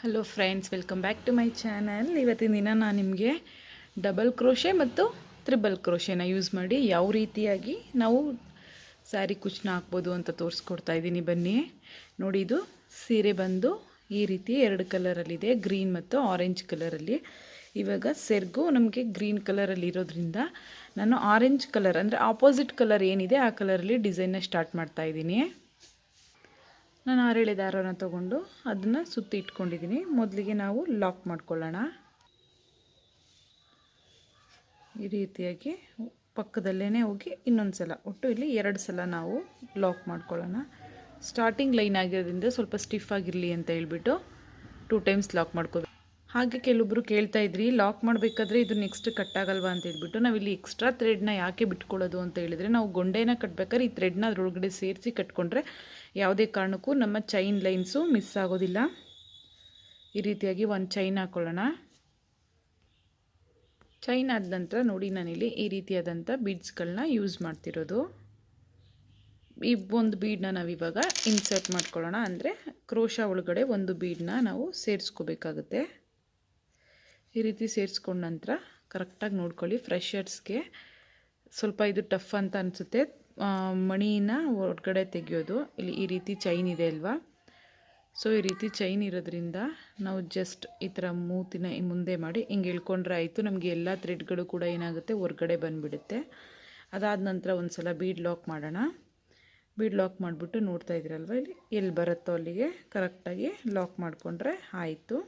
Hello friends welcome back to my channel ಇವತ್ತಿನ ದಿನ ನಾನು ನಿಮಗೆ ಡಬಲ್ ಕ್ರೋಶೆ ಮತ್ತು ತ್ರಿಬಲ್ ಕ್ರೋಶೆನ ಯೂಸ್ ಮಾಡಿ ಯಾವ ರೀತಿಯಾಗಿ ನಾವು ಸ್ಯಾರಿ ಕುಚ್ಚನ್ನ ಹಾಕ್ಬೋದು ಅಂತ ತೋರಿಸ್ಕೊಡ್ತಾ ಇದ್ದೀನಿ. ಬನ್ನಿ, ನೋಡಿ ಇದು ಸೀರೆ ಬಂದು ಈ ರೀತಿ ಎರಡು ಕಲರಲ್ಲಿದೆ ಗ್ರೀನ್ ಮತ್ತು ಆರೆಂಜ್ ಕಲರಲ್ಲಿ ಇವಾಗ ಸೆರ್ಗು ನಮಗೆ ಗ್ರೀನ್ ಕಲರಲ್ಲಿ ಇರೋದ್ರಿಂದ ನಾನು ಆರೆಂಜ್ ಕಲರ್ ಅಂದರೆ ಆಪೋಸಿಟ್ ಕಲರ್ ಏನಿದೆ ಆ ಕಲರಲ್ಲಿ ಡಿಸೈನ್ನ ಸ್ಟಾರ್ಟ್ ಮಾಡ್ತಾ ಇದ್ದೀನಿ. ನಾನು ಆರೇಳೆ ದಾರನ ತೊಗೊಂಡು ಅದನ್ನು ಸುತ್ತಿ ಇಟ್ಕೊಂಡಿದ್ದೀನಿ. ಮೊದಲಿಗೆ ನಾವು ಲಾಕ್ ಮಾಡ್ಕೊಳ್ಳೋಣ. ಈ ರೀತಿಯಾಗಿ ಪಕ್ಕದಲ್ಲೇ ಹೋಗಿ ಇನ್ನೊಂದು ಸಲ. ಒಟ್ಟು ಇಲ್ಲಿ ಎರಡು ಸಲ ನಾವು ಲಾಕ್ ಮಾಡ್ಕೊಳ್ಳೋಣ. ಸ್ಟಾರ್ಟಿಂಗ್ ಲೈನ್ ಆಗಿರೋದ್ರಿಂದ ಸ್ವಲ್ಪ ಸ್ಟಿಫ್ ಆಗಿರಲಿ ಅಂತ ಹೇಳ್ಬಿಟ್ಟು ಟೂ ಟೈಮ್ಸ್ ಲಾಕ್ ಮಾಡ್ಕೋಬೇಕು ಹಾಗೆ ಕೆಲವೊಬ್ರು ಕೇಳ್ತಾ ಇದ್ರಿ, ಲಾಕ್ ಮಾಡಬೇಕಾದ್ರೆ ಇದು ನೆಕ್ಸ್ಟ್ ಕಟ್ ಆಗಲ್ವಾ ಅಂತ ಹೇಳ್ಬಿಟ್ಟು ನಾವಿಲ್ಲಿ ಎಕ್ಸ್ಟ್ರಾ ಥ್ರೆಡ್ನ ಯಾಕೆ ಬಿಟ್ಕೊಳ್ಳೋದು ಅಂತ ಹೇಳಿದರೆ ನಾವು ಗೊಂಡೆನ ಕಟ್ಬೇಕಾದ್ರೆ ಈ ಥ್ರೆಡ್ನ ಅದರೊಳಗಡೆ ಸೇರಿಸಿ ಕಟ್ಕೊಂಡ್ರೆ ಯಾವುದೇ ಕಾರಣಕ್ಕೂ ನಮ್ಮ ಚೈನ್ ಲೈನ್ಸು ಮಿಸ್ ಆಗೋದಿಲ್ಲ. ಈ ರೀತಿಯಾಗಿ ಒಂದು ಚೈನ್ ಹಾಕ್ಕೊಳ್ಳೋಣ ಚೈನ್ ಆದ ನಂತರ ನೋಡಿ ನಾನಿಲ್ಲಿ ಈ ರೀತಿಯಾದಂಥ ಬೀಡ್ಸ್ಗಳನ್ನ ಯೂಸ್ ಮಾಡ್ತಿರೋದು. ಈ ಒಂದು ಬೀಡನ್ನ ನಾವಿವಾಗ ಇನ್ಸರ್ಟ್ ಮಾಡ್ಕೊಳ್ಳೋಣ ಅಂದರೆ ಕ್ರೋಶ ಒಳಗಡೆ ಒಂದು ಬೀಡನ್ನ ನಾವು ಸೇರಿಸ್ಕೋಬೇಕಾಗುತ್ತೆ. ಈ ರೀತಿ ಸೇರಿಸ್ಕೊಂಡ ನಂತರ ಕರೆಕ್ಟಾಗಿ ನೋಡ್ಕೊಳ್ಳಿ ಫ್ರೆಶರ್ಸ್ಗೆ ಸ್ವಲ್ಪ ಇದು ಟಫ್ ಅಂತ ಅನಿಸುತ್ತೆ. ಮಣಿನ ಹೊರಗಡೆ ತೆಗೆಯೋದು. ಇಲ್ಲಿ ಈ ರೀತಿ ಚೈನ್ ಇದೆ ಅಲ್ವಾ? ಸೊ ಈ ರೀತಿ ಚೈನ್ ಇರೋದ್ರಿಂದ ನಾವು ಜಸ್ಟ್ ಈ ಥರ ಮೂತಿನ ಮುಂದೆ ಮಾಡಿ, ಹಿಂಗೆ ಇಳ್ಕೊಂಡ್ರೆ ಆಯಿತು. ನಮಗೆ ಎಲ್ಲ ಥ್ರೆಡ್ಗಳು ಕೂಡ ಏನಾಗುತ್ತೆ? ಹೊರಗಡೆ ಬಂದುಬಿಡುತ್ತೆ. ಅದಾದ ನಂತರ ಒಂದು ಸಲ ಬೀಡ್ ಲಾಕ್ ಮಾಡೋಣ. ಬೀಡ್ ಲಾಕ್ ಮಾಡಿಬಿಟ್ಟು ನೋಡ್ತಾ ಇದ್ದೀರಲ್ವ ಇಲ್ಲಿ? ಎಲ್ಲಿ ಬರುತ್ತೋ ಅಲ್ಲಿಗೆ ಕರೆಕ್ಟಾಗಿ ಲಾಕ್ ಮಾಡಿಕೊಂಡ್ರೆ ಆಯಿತು.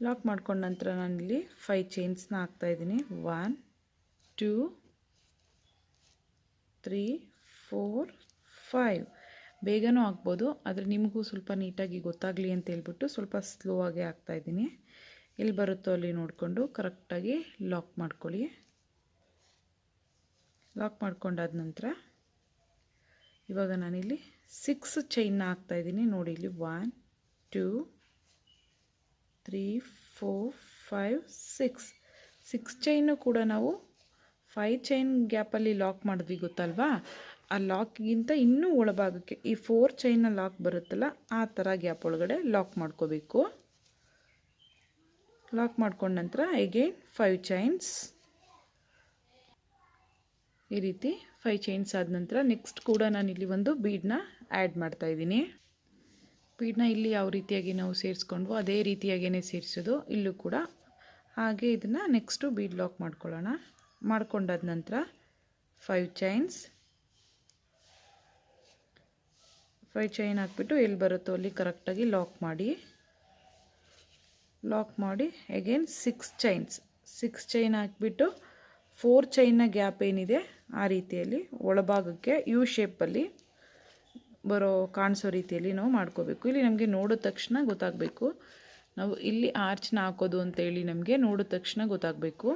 ಲಾಕ್ ಮಾಡ್ಕೊಂಡ ನಂತರ ನಾನಿಲ್ಲಿ ಫೈ ಚೈನ್ಸ್ನ ಹಾಕ್ತಾಯಿದ್ದೀನಿ one two three, four, five. ಬೇಗನೂ ಆಗ್ಬೋದು, ಆದರೆ ನಿಮಗೂ ಸ್ವಲ್ಪ ನೀಟಾಗಿ ಗೊತ್ತಾಗಲಿ ಅಂತ ಹೇಳ್ಬಿಟ್ಟು ಸ್ವಲ್ಪ ಸ್ಲೋ ಆಗಿ ಹಾಕ್ತಾಯಿದ್ದೀನಿ ಎಲ್ಲಿ ಬರುತ್ತೋ ಅಲ್ಲಿ ನೋಡಿಕೊಂಡು ಕರೆಕ್ಟಾಗಿ ಲಾಕ್ ಮಾಡ್ಕೊಳ್ಳಿ. ಲಾಕ್ ಮಾಡ್ಕೊಂಡಾದ ನಂತರ ಇವಾಗ ನಾನಿಲ್ಲಿ ಸಿಕ್ಸ್ ಚೈನ್ನ ಹಾಕ್ತಾಯಿದ್ದೀನಿ ನೋಡಿ ಇಲ್ಲಿ one two three four five six six chain ಕೂಡ ನಾವು ಫೈವ್ ಚೈನ್ ಗ್ಯಾಪಲ್ಲಿ ಲಾಕ್ ಮಾಡಿದ್ವಿ ಗೊತ್ತಲ್ವಾ? ಆ ಲಾಕ್ಗಿಂತ ಇನ್ನೂ ಒಳಭಾಗಕ್ಕೆ ಈ ಫೋರ್ ಚೈನ ಲಾಕ್ ಬರುತ್ತಲ್ಲ, ಆ ಥರ ಗ್ಯಾಪ್ ಒಳಗಡೆ ಲಾಕ್ ಮಾಡ್ಕೋಬೇಕು. ಲಾಕ್ ಮಾಡ್ಕೊಂಡ ನಂತರ ಎಗೇನ್ ಫೈವ್ ಚೈನ್ಸ್ ಈ ರೀತಿ ಫೈವ್ ಚೈನ್ಸ್ ಆದ ನಂತರ ನೆಕ್ಸ್ಟ್ ಕೂಡ ನಾನು ಇಲ್ಲಿ ಒಂದು ಬೀಡನ್ನ ಆ್ಯಡ್ ಮಾಡ್ತಾಯಿದ್ದೀನಿ ಬೀಡನ್ನ ಇಲ್ಲಿ ಯಾವ ರೀತಿಯಾಗಿ ನಾವು ಸೇರಿಸ್ಕೊಂಡ್ವೋ ಅದೇ ರೀತಿಯಾಗಿಯೇ ಸೇರಿಸೋದು. ಇಲ್ಲೂ ಕೂಡ ಹಾಗೆ ಇದನ್ನು ನೆಕ್ಸ್ಟು ಬೀಡ್ ಲಾಕ್ ಮಾಡ್ಕೊಳ್ಳೋಣ. ಮಾಡ್ಕೊಂಡಾದ ನಂತರ ಫೈವ್ ಚೈನ್ಸ್ ಫೈವ್ ಚೈನ್ ಹಾಕ್ಬಿಟ್ಟು ಎಲ್ಲಿ ಬರುತ್ತೋ ಅಲ್ಲಿ ಕರೆಕ್ಟಾಗಿ ಲಾಕ್ ಮಾಡಿ. ಲಾಕ್ ಮಾಡಿ again six chains six chain ಹಾಕ್ಬಿಟ್ಟು ಫೋರ್ ಚೈನ್ನ ಗ್ಯಾಪ್ ಏನಿದೆ ಆ ರೀತಿಯಲ್ಲಿ, ಒಳಭಾಗಕ್ಕೆ ಯು ಶೇಪಲ್ಲಿ ಬರೋ, ಕಾಣಿಸೋ ರೀತಿಯಲ್ಲಿ ನಾವು ಮಾಡ್ಕೋಬೇಕು. ಇಲ್ಲಿ ನಮಗೆ ನೋಡಿದ ತಕ್ಷಣ ಗೊತ್ತಾಗಬೇಕು. ನಾವು ಇಲ್ಲಿ ಆರ್ಚ್ನ ಹಾಕೋದು ಅಂತೇಳಿ ನಮಗೆ ನೋಡಿದ ತಕ್ಷಣ ಗೊತ್ತಾಗಬೇಕು.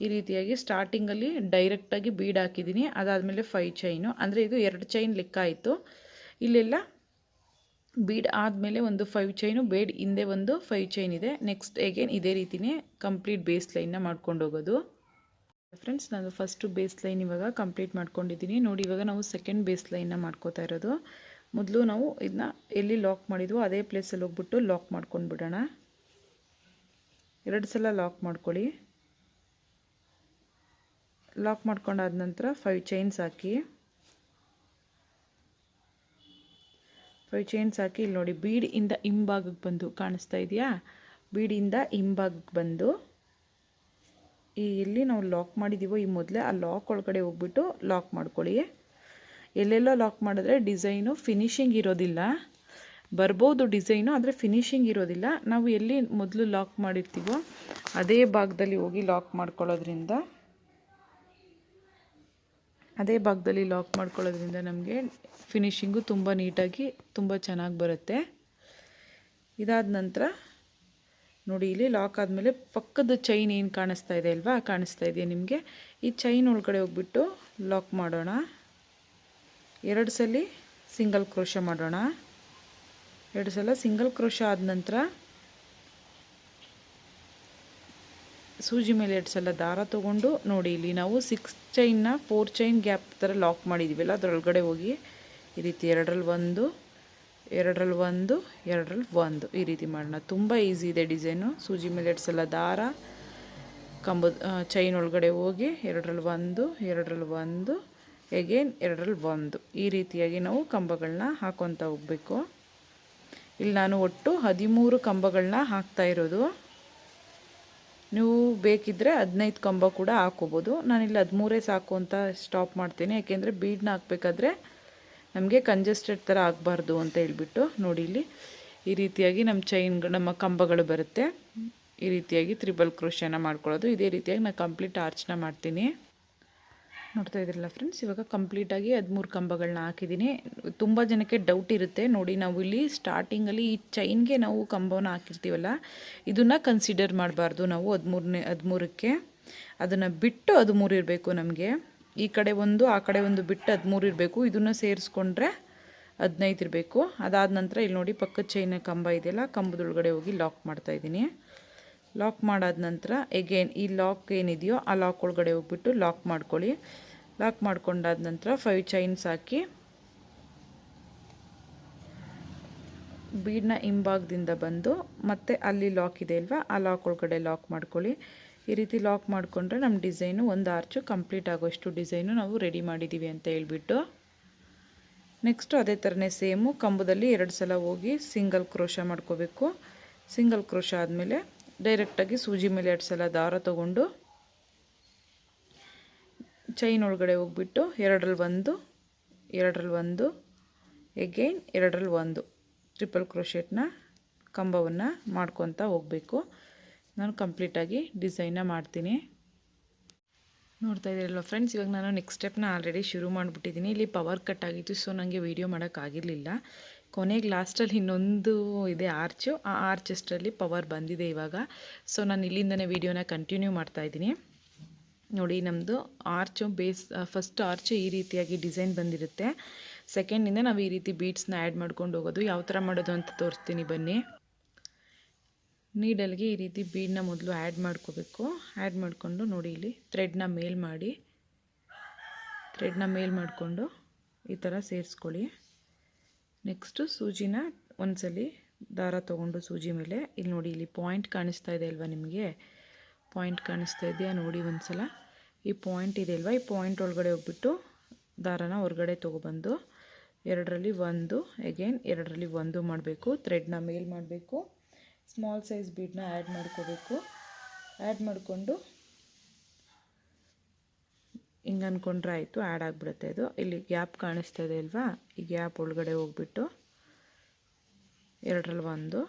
ಈ ರೀತಿಯಾಗಿ ಸ್ಟಾರ್ಟಿಂಗಲ್ಲಿ ಡೈರೆಕ್ಟಾಗಿ ಬೀಡ್ ಹಾಕಿದ್ದೀನಿ. ಅದಾದಮೇಲೆ ಫೈವ್ ಚೈನು ಅಂದರೆ ಇದು ಎರಡು ಚೈನ್ ಲೆಕ್ಕ ಆಯಿತು. ಇಲ್ಲೆಲ್ಲ ಬೀಡ್ ಆದಮೇಲೆ ಒಂದು ಫೈವ್ ಚೈನು ಬೇಡ್ ಹಿಂದೆ ಒಂದು ಫೈವ್ ಚೈನ್ ಇದೆ. ನೆಕ್ಸ್ಟ್ ಎಗೇನ್ ಇದೇ ರೀತಿಯೇ ಕಂಪ್ಲೀಟ್ ಬೇಸ್ ಲೈನ್ನ ಮಾಡ್ಕೊಂಡು ಹೋಗೋದು. ಫ್ರೆಂಡ್ಸ್ ನಾನು ಫಸ್ಟು ಬೇಸ್ ಲೈನ್ ಇವಾಗ ಕಂಪ್ಲೀಟ್ ಮಾಡ್ಕೊಂಡಿದ್ದೀನಿ. ನೋಡಿ, ಇವಾಗ ನಾವು ಸೆಕೆಂಡ್ ಬೇಸ್ ಲೈನ್ನ ಮಾಡ್ಕೋತಾ ಇರೋದು. ಮೊದಲು ನಾವು ಇದನ್ನ ಎಲ್ಲಿ ಲಾಕ್ ಮಾಡಿದ್ವೋ ಅದೇ ಪ್ಲೇಸಲ್ಲಿ ಹೋಗ್ಬಿಟ್ಟು ಲಾಕ್ ಮಾಡ್ಕೊಂಡು ಬಿಡೋಣ ಎರಡು ಸಲ ಲಾಕ್ ಮಾಡ್ಕೊಳ್ಳಿ. ಲಾಕ್ ಮಾಡ್ಕೊಂಡಾದ ನಂತರ ಫೈವ್ ಚೈನ್ಸ್ ಹಾಕಿ. ಫೈವ್ ಚೈನ್ಸ್ ಹಾಕಿ ಇಲ್ಲಿ ನೋಡಿ, ಬೀಡಿಯಿಂದ ಹಿಂಭಾಗಕ್ಕೆ ಬಂದು ಕಾಣಿಸ್ತಾ ಇದೆಯಾ? ಬೀಡಿಯಿಂದ ಹಿಂಭಾಗಕ್ಕೆ ಬಂದು ಈ ಎಲ್ಲಿ ನಾವು ಲಾಕ್ ಮಾಡಿದ್ದೀವೋ ಈ ಮೊದಲೇ ಆ ಲಾಕ್ ಒಳಗಡೆ ಹೋಗ್ಬಿಟ್ಟು ಲಾಕ್ ಮಾಡ್ಕೊಳ್ಳಿ. ಎಲ್ಲೆಲ್ಲೋ ಲಾಕ್ ಮಾಡಿದ್ರೆ ಡಿಸೈನು ಫಿನಿಶಿಂಗ್ ಇರೋದಿಲ್ಲ. ಬರ್ಬೋದು ಡಿಸೈನು ಆದರೆ ಫಿನಿಶಿಂಗ್ ಇರೋದಿಲ್ಲ. ನಾವು ಎಲ್ಲಿ ಮೊದಲು ಲಾಕ್ ಮಾಡಿರ್ತೀವೋ ಅದೇ ಭಾಗದಲ್ಲಿ ಹೋಗಿ ಲಾಕ್ ಮಾಡ್ಕೊಳ್ಳೋದ್ರಿಂದ ಅದೇ ಭಾಗದಲ್ಲಿ ಲಾಕ್ ಮಾಡ್ಕೊಳ್ಳೋದ್ರಿಂದ ನಮಗೆ ಫಿನಿಶಿಂಗು ತುಂಬ ನೀಟಾಗಿ ತುಂಬ ಚೆನ್ನಾಗಿ ಬರುತ್ತೆ. ಇದಾದ ನಂತರ ನೋಡಿ, ಇಲ್ಲಿ ಲಾಕ್ ಆದಮೇಲೆ ಪಕ್ಕದ ಚೈನ್ ಏನು ಕಾಣಿಸ್ತಾ ಇದೆ ಅಲ್ವಾ? ಕಾಣಿಸ್ತಾ ಇದೆಯಾ ನಿಮಗೆ. ಈ ಚೈನ್ ಒಳಗಡೆ ಹೋಗ್ಬಿಟ್ಟು ಲಾಕ್ ಮಾಡೋಣ. ಎರಡು ಸಲ ಸಿಂಗಲ್ ಕ್ರೋಶ ಮಾಡೋಣ. ಎರಡು ಸಲ ಸಿಂಗಲ್ ಕ್ರೋಶ ಆದ ನಂತರ ಸೂಜಿ ಮೇಲೆ ಎರಡು ಸಲ ದಾರ ತೊಗೊಂಡು ನೋಡಿ, ಇಲ್ಲಿ ನಾವು ಸಿಕ್ಸ್ ಚೈನ್ನ ಫೋರ್ ಚೈನ್ ಗ್ಯಾಪ್ ಥರ ಲಾಕ್ ಮಾಡಿದ್ದೀವಲ್ಲ ಅದರೊಳಗಡೆ ಹೋಗಿ ಈ ರೀತಿ ಎರಡರಲ್ಲಿ ಒಂದು ಎರಡರಲ್ಲಿ ಒಂದು ಎರಡರಲ್ಲಿ ಒಂದು ಈ ರೀತಿ ಮಾಡೋಣ. ತುಂಬ ಈಸಿ ಇದೆ ಡಿಸೈನು ಸೂಜಿ ಮೇಲೆ ಎರಡು ಸಲ ದಾರ, ಕಂಬದ ಚೈನ್ ಒಳಗಡೆ ಹೋಗಿ ಎರಡರಲ್ಲಿ ಒಂದು ಎರಡರಲ್ಲಿ ಒಂದು ಎಗೇನ್ ಎರಡರಲ್ಲಿ ಒಂದು ಈ ರೀತಿಯಾಗಿ ನಾವು ಕಂಬಗಳನ್ನ ಹಾಕೊತ ಹೋಗಬೇಕು. ಇಲ್ಲಿ ನಾನು ಒಟ್ಟು ಹದಿಮೂರು ಕಂಬಗಳನ್ನ ಹಾಕ್ತಾ ಇರೋದು. ನೀವು ಬೇಕಿದ್ದರೆ ಹದಿನೈದು ಕಂಬ ಕೂಡ ಹಾಕೋಬೋದು. ನಾನಿಲ್ಲಿ ಹದಿಮೂರೇ ಸಾಕು ಅಂತ ಸ್ಟಾಪ್ ಮಾಡ್ತೀನಿ. ಯಾಕೆಂದರೆ ಬೀಡ್ನ ಹಾಕ್ಬೇಕಾದ್ರೆ ನಮಗೆ ಕಂಜೆಸ್ಟೆಡ್ ಥರ ಆಗಬಾರ್ದು ಅಂತ ಹೇಳ್ಬಿಟ್ಟು ನೋಡಿ ಇಲ್ಲಿ. ಈ ರೀತಿಯಾಗಿ ನಮ್ಮ ಚೈನ್ ನಮ್ಮ ಕಂಬಗಳು ಬರುತ್ತೆ. ಈ ರೀತಿಯಾಗಿ ತ್ರಿಬಲ್ ಕ್ರೋಶನ ಮಾಡ್ಕೊಳ್ಳೋದು. ಇದೇ ರೀತಿಯಾಗಿ ನಾನು ಕಂಪ್ಲೀಟ್ ಆರ್ಚ್ನ ಮಾಡ್ತೀನಿ. ನೋಡ್ತಾ ಇದ್ರಲ್ಲ ಫ್ರೆಂಡ್ಸ್ ಇವಾಗ ಕಂಪ್ಲೀಟಾಗಿ ಹದಿಮೂರು ಕಂಬಗಳನ್ನ ಹಾಕಿದ್ದೀನಿ ತುಂಬ ಜನಕ್ಕೆ ಡೌಟ್ ಇರುತ್ತೆ. ನೋಡಿ, ನಾವು ಇಲ್ಲಿ ಸ್ಟಾರ್ಟಿಂಗಲ್ಲಿ ಈ ಚೈನ್ಗೆ ನಾವು ಕಂಬವನ್ನು ಹಾಕಿರ್ತೀವಲ್ಲ, ಇದನ್ನು ಕನ್ಸಿಡರ್ ಮಾಡಬಾರ್ದು ನಾವು ಹದಿಮೂರನೇ, ಹದಿಮೂರಕ್ಕೆ. ಅದನ್ನು ಬಿಟ್ಟು ಹದಿಮೂರು ಇರಬೇಕು ನಮಗೆ. ಈ ಕಡೆ ಒಂದು, ಆ ಕಡೆ ಒಂದು ಬಿಟ್ಟು ಹದಿಮೂರು ಇರಬೇಕು. ಇದನ್ನು ಸೇರಿಸ್ಕೊಂಡ್ರೆ ಹದಿನೈದು ಇರಬೇಕು. ಅದಾದ ನಂತರ ಇಲ್ಲಿ ನೋಡಿ ಪಕ್ಕದ ಚೈನ ಕಂಬ ಇದೆಯಲ್ಲ, ಕಂಬದೊಳಗಡೆ ಹೋಗಿ ಲಾಕ್ ಮಾಡ್ತಾಯಿದ್ದೀನಿ ಲಾಕ್ ಮಾಡಾದ ನಂತರ ಎಗೇನ್ ಈ ಲಾಕ್ ಏನಿದೆಯೋ ಆ ಲಾಕ್ ಒಳಗಡೆ ಹೋಗ್ಬಿಟ್ಟು ಲಾಕ್ ಮಾಡ್ಕೊಳ್ಳಿ. ಲಾಕ್ ಮಾಡ್ಕೊಂಡಾದ ನಂತರ ಫೈವ್ ಚೈನ್ಸ್ ಹಾಕಿ ಬೀಡ್ನ ಹಿಂಭಾಗದಿಂದ ಬಂದು ಮತ್ತೆ ಅಲ್ಲಿ ಲಾಕ್ ಇದೆ ಅಲ್ವಾ, ಆ ಲಾಕ್ ಒಳಗಡೆ ಲಾಕ್ ಮಾಡ್ಕೊಳ್ಳಿ. ಈ ರೀತಿ ಲಾಕ್ ಮಾಡಿಕೊಂಡ್ರೆ ನಮ್ಮ ಡಿಸೈನು ಒಂದು ಆರ್ಚು ಕಂಪ್ಲೀಟ್ ಆಗೋಷ್ಟು ಡಿಸೈನು ನಾವು ರೆಡಿ ಮಾಡಿದ್ದೀವಿ ಅಂತ ಹೇಳ್ಬಿಟ್ಟು. ನೆಕ್ಸ್ಟು ಅದೇ ಥರನೇ ಸೇಮು ಕಂಬದಲ್ಲಿ ಎರಡು ಸಲ ಹೋಗಿ ಸಿಂಗಲ್ ಕ್ರೋಶ ಮಾಡ್ಕೋಬೇಕು. ಸಿಂಗಲ್ ಕ್ರೋಶ ಆದಮೇಲೆ ಡೈರೆಕ್ಟಾಗಿ ಸೂಜಿ ಮೇಲೆ ಸಲ ದಾರ ತಗೊಂಡು ಚೈನ್ ಒಳಗಡೆ ಹೋಗ್ಬಿಟ್ಟು ಎರಡರಲ್ಲಿ ಒಂದು ಎರಡರಲ್ಲಿ ಒಂದು ಎಗೈನ್ ಎರಡರಲ್ಲಿ ಒಂದು. ಟ್ರಿಪಲ್ ಕ್ರೋಶೆಟ್ನ ಕಂಬವನ್ನು ಮಾಡ್ಕೊತ ಹೋಗಬೇಕು. ನಾನು ಕಂಪ್ಲೀಟಾಗಿ ಡಿಸೈನ್ನ ಮಾಡ್ತೀನಿ. ನೋಡ್ತಾ ಇದ್ದೀರಲ್ಲ ಫ್ರೆಂಡ್ಸ್ ಇವಾಗ ನಾನು ನೆಕ್ಸ್ಟ್ ಸ್ಟೆಪ್ನ ಆಲ್ರೆಡಿ ಶುರು ಮಾಡಿಬಿಟ್ಟಿದ್ದೀನಿ. ಇಲ್ಲಿ ಪವರ್ ಕಟ್ ಆಗಿತ್ತು ಸೊ ನನಗೆ ವೀಡಿಯೋ ಮಾಡೋಕ್ಕಾಗಿರಲಿಲ್ಲ ಕೊನೆಗೆ ಲಾಸ್ಟಲ್ಲಿ ಇನ್ನೊಂದು ಇದೆ ಆರ್ಚು. ಆ ಆರ್ಚಸ್ಟಲ್ಲಿ ಪವರ್ ಬಂದಿದೆ ಇವಾಗ. ಸೊ ನಾನು ಇಲ್ಲಿಂದನೇ ವೀಡಿಯೋನ ಕಂಟಿನ್ಯೂ ಮಾಡ್ತಾಯಿದ್ದೀನಿ ನೋಡಿ ನಮ್ಮದು ಆರ್ಚು ಬೇಸ್ ಫಸ್ಟ್ ಆರ್ಚು ಈ ರೀತಿಯಾಗಿ ಡಿಸೈನ್ ಬಂದಿರುತ್ತೆ. ಸೆಕೆಂಡಿಂದ ನಾವು ಈ ರೀತಿ ಬೀಡ್ಸ್ನ ಆ್ಯಡ್ ಮಾಡ್ಕೊಂಡು ಹೋಗೋದು. ಯಾವ ಥರ ಮಾಡೋದು ಅಂತ ತೋರಿಸ್ತೀನಿ ಬನ್ನಿ. ನೀಡಲ್ಗೆ ಈ ರೀತಿ ಬೀಡನ್ನ ಮೊದಲು ಆ್ಯಡ್ ಮಾಡ್ಕೋಬೇಕು. ಆ್ಯಡ್ ಮಾಡಿಕೊಂಡು ನೋಡಿ ಇಲ್ಲಿ ಥ್ರೆಡ್ನ ಮೇಲ್ ಮಾಡಿ. ಥ್ರೆಡ್ನ ಮೇಲ್ ಮಾಡಿಕೊಂಡು ಈ ಥರ ಸೇರಿಸ್ಕೊಳ್ಳಿ. ನೆಕ್ಸ್ಟು ಸೂಜಿನ ಒಂದ್ಸಲಿ ದಾರ ತೊಗೊಂಡು ಸೂಜಿ ಮೇಲೆ. ಇಲ್ಲಿ ನೋಡಿ, ಇಲ್ಲಿ ಪಾಯಿಂಟ್ ಕಾಣಿಸ್ತಾ ಇದೆ ಅಲ್ವಾ ನಿಮಗೆ? ಪಾಯಿಂಟ್ ಕಾಣಿಸ್ತಾ ಇದೆಯಾ? ನೋಡಿ ಒಂದ್ಸಲ. ಈ ಪಾಯಿಂಟ್ ಇದೆ ಅಲ್ವಾ? ಈ ಪಾಯಿಂಟ್ ಒಳಗಡೆ ಹೋಗ್ಬಿಟ್ಟು ದಾರನ ಹೊರಗಡೆ ತೊಗೊಬಂದು, ಎರಡರಲ್ಲಿ ಒಂದು ಎಗೇನ್ ಎರಡರಲ್ಲಿ ಒಂದು ಮಾಡಬೇಕು. ಥ್ರೆಡ್ನ ಮೇಲ್ ಮಾಡಬೇಕು. ಸ್ಮಾಲ್ ಸೈಜ್ ಬೀಡನ್ನ ಆ್ಯಡ್ ಮಾಡ್ಕೋಬೇಕು. ಆ್ಯಡ್ ಮಾಡಿಕೊಂಡು ಹಿಂಗೆ ಅಂದ್ಕೊಂಡ್ರೆ ಆಯಿತು ಆ್ಯಡ್ ಆಗಿಬಿಡುತ್ತೆ ಇದು. ಇಲ್ಲಿ ಗ್ಯಾಪ್ ಕಾಣಿಸ್ತಾ ಇದೆ ಅಲ್ವಾ? ಈ ಗ್ಯಾಪ್ ಒಳಗಡೆ ಹೋಗ್ಬಿಟ್ಟು ಎರಡರಲ್ಲಿ ಒಂದು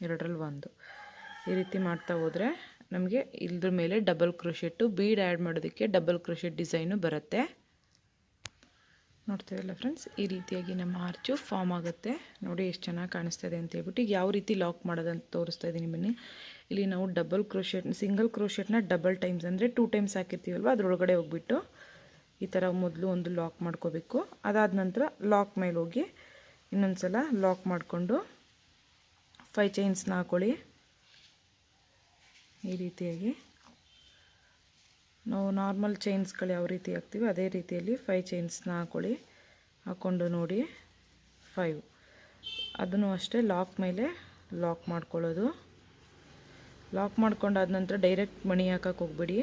ಎರಡರಲ್ಲಿ ಒಂದು. ಈ ರೀತಿ ಮಾಡ್ತಾ ಹೋದರೆ ನಮಗೆ ಇದ್ರ ಮೇಲೆ ಡಬಲ್ ಕ್ರೋಶೆಟ್ಟು ಬೀಡ್ ಆ್ಯಡ್ ಮಾಡೋದಕ್ಕೆ ಡಬಲ್ ಕ್ರೋಶೆಟ್ ಡಿಸೈನು ಬರುತ್ತೆ. ನೋಡ್ತೀವಲ್ಲ ಫ್ರೆಂಡ್ಸ್ ಈ ರೀತಿಯಾಗಿ ನಮ್ಮ ಆರ್ಚು ಫಾರ್ಮ್ ಆಗುತ್ತೆ. ನೋಡಿ ಎಷ್ಟು ಚೆನ್ನಾಗಿ ಕಾಣಿಸ್ತಾ ಇದೆ ಅಂತ ಹೇಳ್ಬಿಟ್ಟು ಈಗ ಯಾವ ರೀತಿ ಲಾಕ್ ಮಾಡೋದಂತ ತೋರಿಸ್ತಾ ಇದ್ದೀನಿ ಬನ್ನಿ. ಇಲ್ಲಿ ನಾವು ಡಬಲ್ ಕ್ರೋಶೆಟ್ ಸಿಂಗಲ್ ಕ್ರೋಶೆಟ್ನ ಡಬಲ್ ಟೈಮ್ಸ್ ಅಂದರೆ ಟೂ ಟೈಮ್ಸ್ ಹಾಕಿರ್ತೀವಲ್ವ? ಅದರೊಳಗಡೆ ಹೋಗ್ಬಿಟ್ಟು ಈ ಥರ ಮೊದಲು ಒಂದು ಲಾಕ್ ಮಾಡ್ಕೋಬೇಕು. ಅದಾದ ನಂತರ ಲಾಕ್ ಮೇಲೆ ಹೋಗಿ ಇನ್ನೊಂದು ಸಲ ಲಾಕ್ ಮಾಡಿಕೊಂಡು ಫೈ ಚೈನ್ಸ್ನ ಹಾಕೊಳ್ಳಿ. ಈ ರೀತಿಯಾಗಿ. ನಾವು ನಾರ್ಮಲ್ ಚೈನ್ಸ್ಗಳು ಯಾವ ರೀತಿ ಹಾಕ್ತೀವಿ ಅದೇ ರೀತಿಯಲ್ಲಿ ಫೈವ್ ಚೈನ್ಸ್ನ ಹಾಕೊಳ್ಳಿ. ಹಾಕ್ಕೊಂಡು ನೋಡಿ. ಫೈವ್ ಅದನ್ನು ಅಷ್ಟೇ ಲಾಕ್ ಮೇಲೆ ಲಾಕ್ ಮಾಡ್ಕೊಳ್ಳೋದು. ಲಾಕ್ ಮಾಡ್ಕೊಂಡಾದ ನಂತರ ಡೈರೆಕ್ಟ್ ಮಣಿ ಹಾಕಕ್ಕೆ ಹೋಗ್ಬಿಡಿ.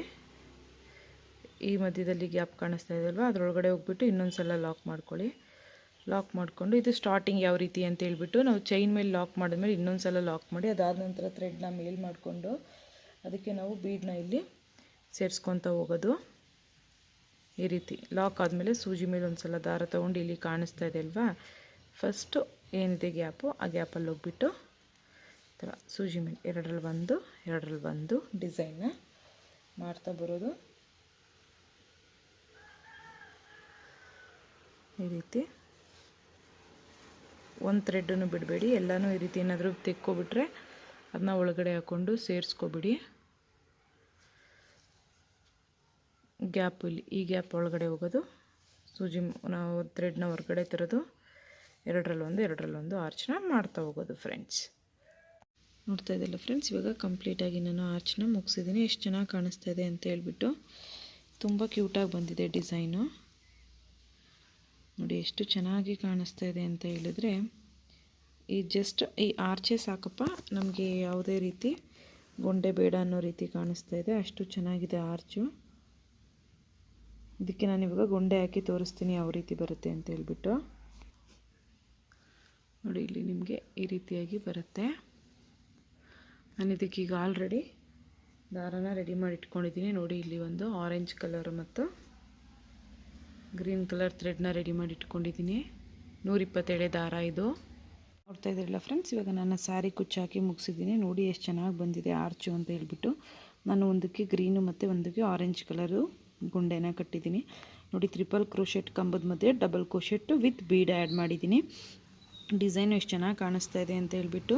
ಈ ಮಧ್ಯದಲ್ಲಿ ಗ್ಯಾಪ್ ಕಾಣಿಸ್ತಾ ಇದೆಯಲ್ವ ಅದರೊಳಗಡೆ ಹೋಗ್ಬಿಟ್ಟು ಇನ್ನೊಂದು ಸಲ ಲಾಕ್ ಮಾಡ್ಕೊಳ್ಳಿ. ಲಾಕ್ ಮಾಡಿಕೊಂಡು ಇದು ಸ್ಟಾರ್ಟಿಂಗ್ ಯಾವ ರೀತಿ ಅಂತ ಹೇಳಿಬಿಟ್ಟು ನಾವು ಚೈನ್ ಮೇಲೆ ಲಾಕ್ ಮಾಡಿದ್ಮೇಲೆ ಇನ್ನೊಂದು ಸಲ ಲಾಕ್ ಮಾಡಿ ಅದಾದ ನಂತರ ಥ್ರೆಡ್ನ ಮೇಲ್ ಮಾಡಿಕೊಂಡು ಅದಕ್ಕೆ ನಾವು ಬೀಡನ್ನ ಇಲ್ಲಿ ಸೇರಿಸ್ಕೊತ ಹೋಗೋದು. ಈ ರೀತಿ ಲಾಕ್ ಆದಮೇಲೆ ಸೂಜಿ ಮೇಲೆ ಒಂದು ಸಲ ದಾರ ತೊಗೊಂಡು ಇಲ್ಲಿ ಕಾಣಿಸ್ತಾ ಇದೆ ಅಲ್ವಾ? ಫಸ್ಟು ಏನಿದೆ ಗ್ಯಾಪು? ಆ ಗ್ಯಾಪಲ್ಲಿ ಹೋಗ್ಬಿಟ್ಟು ಥರ ಸೂಜಿ ಮೇಲೆ ಎರಡರಲ್ಲಿ ಒಂದು ಎರಡರಲ್ಲಿ ಒಂದು ಡಿಸೈನ್ನ ಮಾಡ್ತಾ ಬರೋದು. ಈ ರೀತಿ ಒಂದು ಥ್ರೆಡ್ಡನ್ನು ಬಿಡಬೇಡಿ. ಎಲ್ಲನೂ ಈ ರೀತಿ ಏನಾದರೂ ತೆಕ್ಕೊಬಿಟ್ರೆ ಅದನ್ನ ಒಳಗಡೆ ಹಾಕ್ಕೊಂಡು ಸೇರಿಸ್ಕೊಬಿಡಿ. ಗ್ಯಾಪ್ ಇಲ್ಲಿ, ಈ ಗ್ಯಾಪ್ ಒಳಗಡೆ ಹೋಗೋದು. ಸೂಜಿ ನಾವು ಥ್ರೆಡ್ನ ಹೊರಗಡೆ ತರೋದು. ಎರಡರಲ್ಲೊಂದು ಎರಡರಲ್ಲೊಂದು ಆರ್ಚ್ನ ಮಾಡ್ತಾ ಹೋಗೋದು ಫ್ರೆಂಡ್ಸ್ ನೋಡ್ತಾ ಇದ್ದಿಲ್ಲ ಫ್ರೆಂಡ್ಸ್ ಇವಾಗ ಕಂಪ್ಲೀಟಾಗಿ ನಾನು ಆರ್ಚ್ನ ಮುಗಿಸಿದ್ದೀನಿ ಎಷ್ಟು ಚೆನ್ನಾಗಿ ಕಾಣಿಸ್ತಾ ಇದೆ ಅಂತ ಹೇಳ್ಬಿಟ್ಟು ತುಂಬ ಕ್ಯೂಟಾಗಿ ಬಂದಿದೆ ಡಿಸೈನು ನೋಡಿ, ಎಷ್ಟು ಚೆನ್ನಾಗಿ ಕಾಣಿಸ್ತಾ ಇದೆ ಅಂತ ಹೇಳಿದ್ರೆ, ಈ ಜಸ್ಟ್ ಈ ಆರ್ಚೆ ಸಾಕಪ್ಪ. ನಮಗೆ ಯಾವುದೇ ರೀತಿ ಗೊಂಡೆ ಬೇಡ ಅನ್ನೋ ರೀತಿ ಕಾಣಿಸ್ತಾ ಇದೆ. ಅಷ್ಟು ಚೆನ್ನಾಗಿದೆ ಆರ್ಚು. ಇದಕ್ಕೆ ನಾನು ಇವಾಗ ಗೊಂಡೆ ಹಾಕಿ ತೋರಿಸ್ತೀನಿ ಯಾವ ರೀತಿ ಬರುತ್ತೆ ಅಂತ ಹೇಳ್ಬಿಟ್ಟು. ನೋಡಿ, ಇಲ್ಲಿ ನಿಮಗೆ ಈ ರೀತಿಯಾಗಿ ಬರುತ್ತೆ. ನಾನು ಇದಕ್ಕೆ ಈಗ ಆಲ್ರೆಡಿ ದಾರನ ರೆಡಿ ಮಾಡಿ ಇಟ್ಕೊಂಡಿದ್ದೀನಿ. ನೋಡಿ, ಇಲ್ಲಿ ಒಂದು ಆರೆಂಜ್ ಕಲರ್ ಮತ್ತು ಗ್ರೀನ್ ಕಲರ್ ಥ್ರೆಡ್ನ ರೆಡಿ ಮಾಡಿ ಇಟ್ಕೊಂಡಿದ್ದೀನಿ. ನೂರಿಪ್ಪತ್ತೇಳೆ ದಾರ ಇದು. ನೋಡ್ತಾ ಇದ್ದೀರಲ್ಲ ಫ್ರೆಂಡ್ಸ್ ಇವಾಗ ನನ್ನ ಸ್ಯಾರಿ ಕುಚ್ಚಾಕಿ ಮುಗಿಸಿದ್ದೀನಿ. ನೋಡಿ, ಎಷ್ಟು ಚೆನ್ನಾಗಿ ಬಂದಿದೆ ಆರ್ಚು ಅಂತ ಹೇಳ್ಬಿಟ್ಟು. ನಾನು ಒಂದಕ್ಕೆ ಗ್ರೀನು ಮತ್ತು ಒಂದಕ್ಕೆ ಆರೆಂಜ್ ಕಲರು ಗುಂಡೆನ ಕಟ್ಟಿದ್ದೀನಿ. ನೋಡಿ ತ್ರಿಪಲ್ ಕ್ರೋಶೆಟ್ ಕಂಬದ ಮಧ್ಯೆ double crochet with bead add ಮಾಡಿದ್ದೀನಿ. ಡಿಸೈನು ಎಷ್ಟು ಚೆನ್ನಾಗಿ ಕಾಣಿಸ್ತಾ ಇದೆ ಅಂತ ಹೇಳ್ಬಿಟ್ಟು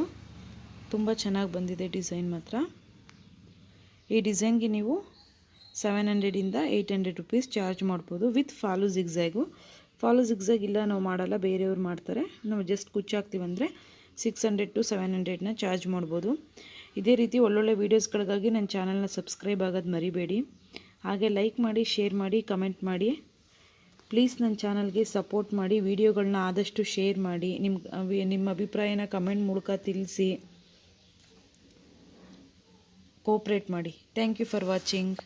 ತುಂಬ ಚೆನ್ನಾಗಿ ಬಂದಿದೆ ಡಿಸೈನ್ ಮಾತ್ರ. ಈ ಡಿಸೈನ್ಗೆ ನೀವು ಸೆವೆನ್ ಹಂಡ್ರೆಡಿಂದ ಏಯ್ಟ್ ಹಂಡ್ರೆಡ್ ರುಪೀಸ್ ಚಾರ್ಜ್ ಮಾಡ್ಬೋದು with fall zigzag fall zigzag ಇಲ್ಲ ನಾವು ಮಾಡಲ್ಲ, ಬೇರೆಯವ್ರು ಮಾಡ್ತಾರೆ. ನಾವು ಜಸ್ಟ್ ಕುಚ್ಚಾಕ್ತೀವಂದರೆ ಸಿಕ್ಸ್ ಹಂಡ್ರೆಡ್ ಟು ಸೆವೆನ್ ಹಂಡ್ರೆಡ್ನ ಚಾರ್ಜ್ ಮಾಡ್ಬೋದು. ಇದೇ ರೀತಿ ಒಳ್ಳೊಳ್ಳೆ ವೀಡಿಯೋಸ್ಗಳಿಗಾಗಿ ನನ್ನ ಚಾನಲ್ನ ಸಬ್ಸ್ಕ್ರೈಬ್ ಆಗೋದು ಮರಿಬೇಡಿ. ಹಾಗೆ ಲೈಕ್ ಮಾಡಿ ಶೇರ್ ಮಾಡಿ ಕಮೆಂಟ್ ಮಾಡಿ. ಪ್ಲೀಸ್ ನನ್ನ ಚಾನಲ್ಗೆ ಸಪೋರ್ಟ್ ಮಾಡಿ ವಿಡಿಯೋಗಳನ್ನ ಆದಷ್ಟು ಶೇರ್ ಮಾಡಿ. ನಿಮ್ಮ ನಿಮ್ಮ ಅಭಿಪ್ರಾಯನ ಕಮೆಂಟ್ ಮೂಲಕ ತಿಳಿಸಿ. ಕೋಪ್ರೇಟ್ ಮಾಡಿ. Thank you for watching